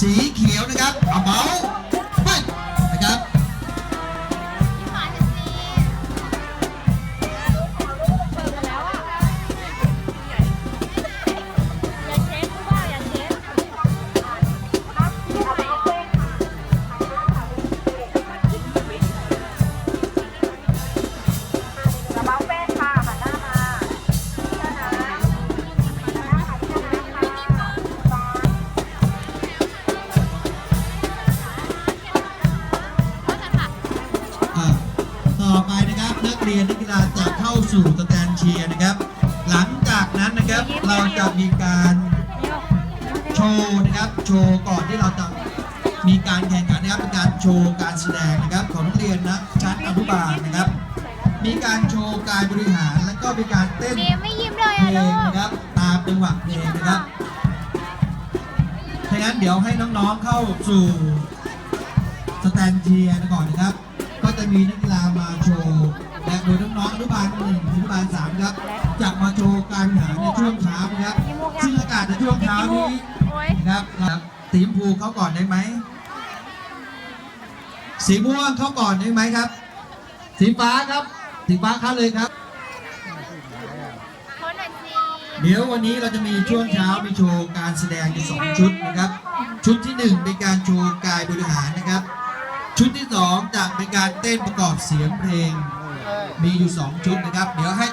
สีเขียวนะครับกระเป๋า ต่อไปนะครับนักเรียนนักกีฬาจะเข้าสู่สแตนเชียนะครับ หลังจากนั้นนะครับเราจะมีการโชว์นะครับ โชว์ก่อนที่เราจะมีการแข่งขันนะครับเป็นการโชว์การแสดงนะครับ ของนักเรียนนะชั้นอนุบาลนะครับ มีการโชว์การบริหารและก็มีการเต้นเพลงนะครับตามจังหวะเพลงนะครับดังนั้นเดี๋ยวให้น้องๆเข้าสู่สแตนเชียก่อนนะครับ ก็จะมีนักกีฬา องๆอนุบาลหนึ่งถึงอนุบาลสามครับจะมาโชว์การแข่งขันในช่วงเช้านะครับซึ่งอากาศในช่วงเช้านี้โอ้ยนะครับครับสีชมพูเข้าก่อนได้ไหมสีม่วงเข้าก่อนได้ไหมครับ สีฟ้าครับ สีฟ้าเข้าเลยครับคนหน่อยสิเดี๋ยววันนี้เราจะมีช่วงเช้ามีโชว์การแสดงอยู่สองชุดนะครับ ชุดที่หนึ่งเป็นการโชว์กายบริหารนะครับ ชุดที่สองจะเป็นการเต้นประกอบเสียงเพลง มีอยู่สองชุดนะครับ เดี๋ยวให้